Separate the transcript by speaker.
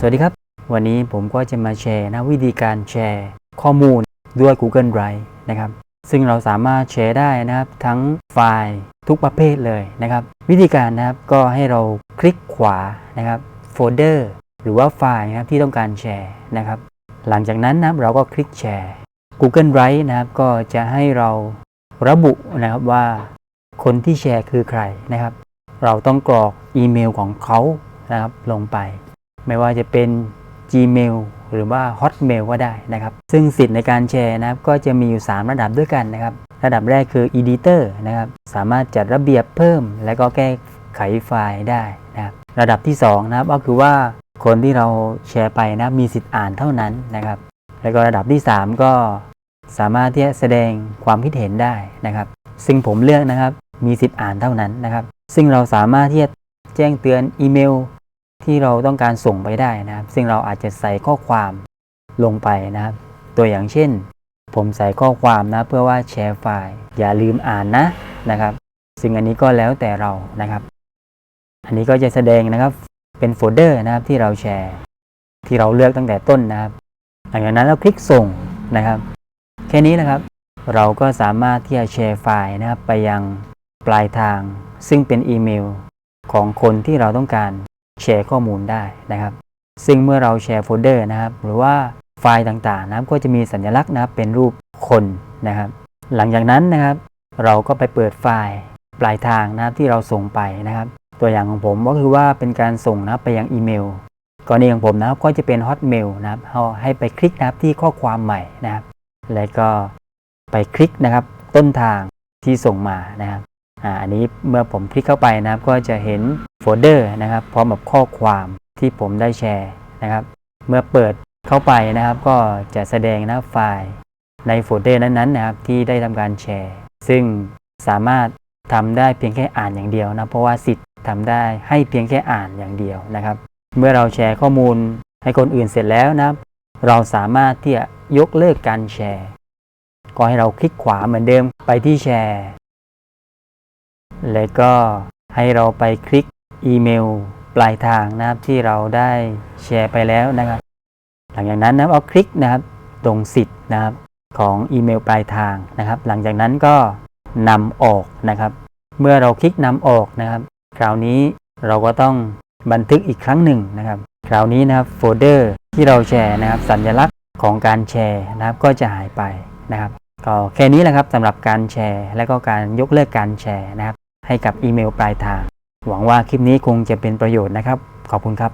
Speaker 1: สวัสดีครับ วันนี้ผมก็จะมาแชร์นะวิธีการแชร์ข้อมูลด้วย Google Drive นะครับซึ่งเราสามารถแชร์ได้นะครับ ทั้งไฟล์ทุกประเภทเลยนะครับ วิธีการนะครับก็ให้เราคลิกขวานะครับโฟลเดอร์หรือว่าไฟล์นะครับที่ต้องการแชร์นะครับ หลังจากนั้นนะรเราก็คลิกแชร์ Google Drive นะครับก็จะให้เราระบุนะครับว่า คนที่แชร์คือใครนะครับ เราต้องกรอกอีเมลของเขานะครับลงไป ไม่ว่าจะเป็น Gmail หรือว่า Hotmail ก็ได้นะครับ ซึ่งสิทธิ์ในการแชร์นะครับ ก็จะมีอยู่ 3 ระดับด้วยกันนะครับ ระดับแรกคือ Editor นะครับ สามารถจัดระเบียบเพิ่ม และก็แก้ไขไฟล์ได้นะครับ ระดับที่ 2 นะครับ ก็คือว่าคนที่เราแชร์ไปนะมีสิทธิ์อ่านเท่านั้นนะครับ แล้วก็ระดับที่ 3 ก็สามารถที่จะแสดงความคิดเห็นได้นะครับ ซึ่งผมเลือกนะครับ มีสิทธิ์อ่านเท่านั้นนะครับ ซึ่งเราสามารถที่จะแจ้งเตือนอีเมล ที่เราต้องการส่งไปได้นะครับ ซึ่งเราอาจจะใส่ข้อความลงไปนะครับ ตัวอย่างเช่น ผมใส่ข้อความนะเพื่อว่าแชร์ไฟล์อย่าลืมอ่านนะนะครับ ซึ่งอันนี้ก็แล้วแต่เรานะครับ อันนี้ก็จะแสดงนะครับเป็นโฟลเดอร์นะครับที่เราแชร์ ที่เราเลือกตั้งแต่ต้นนะครับหลังจากนั้นเราคลิกส่งนะครับ แค่นี้นะครับ เราก็สามารถที่จะแชร์ไฟล์นะครับไปยังปลายทาง ซึ่งเป็นอีเมลของคนที่เราต้องการ แชร์ข้อมูลได้นะครับ ซึ่งเมื่อเราแชร์โฟลเดอร์นะครับ หรือว่าไฟล์ต่างๆนะครับ ก็จะมีสัญลักษณ์นะครับเป็นรูปคนนะครับ หลังจากนั้นนะครับ เราก็ไปเปิดไฟล์ปลายทางนะครับที่เราส่งไปนะครับ ตัวอย่างของผมก็คือว่าเป็นการส่งนะครับไปยังอีเมลกรณีของผมนะครับก็จะเป็น Hotmail นะครับให้ไปคลิกนะครับที่ข้อความใหม่นะครับ แล้วก็ไปคลิกนะครับต้นทางที่ส่งมานะครับ อันนี้เมื่อผมคลิกเข้าไปนะครับ ก็จะเห็นโฟลเดอร์นะครับ พร้อมกับข้อความที่ผมได้แชร์นะครับ เมื่อเปิดเข้าไปนะครับ ก็จะแสดงนะไฟล์ในโฟลเดอร์นั้นๆนะครับ ที่ได้ทำการแชร์ ซึ่งสามารถทำได้เพียงแค่อ่านอย่างเดียวนะเพราะว่าสิทธิ์ทำได้ให้เพียงแค่อ่านอย่างเดียวนะครับ เมื่อเราแชร์ข้อมูลให้คนอื่นเสร็จแล้วนะครับ เราสามารถที่จะยกเลิกการแชร์ ก็ให้เราคลิกขวาเหมือนเดิมไปที่แชร์ แล้วก็ให้เราไปคลิกอีเมลปลายทางนะครับที่เราได้แชร์ไปแล้วนะครับ หลังจากนั้นนะครับเอาคลิกนะครับตรงสิทธิ์นะครับของอีเมลปลายทางนะครับ หลังจากนั้นก็นำออกนะครับ เมื่อเราคลิกนำออกนะครับ คราวนี้เราก็ต้องบันทึกอีกครั้งหนึ่งนะครับ คราวนี้นะครับโฟลเดอร์ที่เราแชร์นะครับ สัญลักษณ์ของการแชร์นะครับก็จะหายไปนะครับ ก็แค่นี้แหละครับสำหรับการแชร์ และก็การยกเลิกการแชร์นะครับ ให้กับอีเมลปลายทาง หวังว่าคลิปนี้คงจะเป็นประโยชน์นะครับ ขอบคุณครับ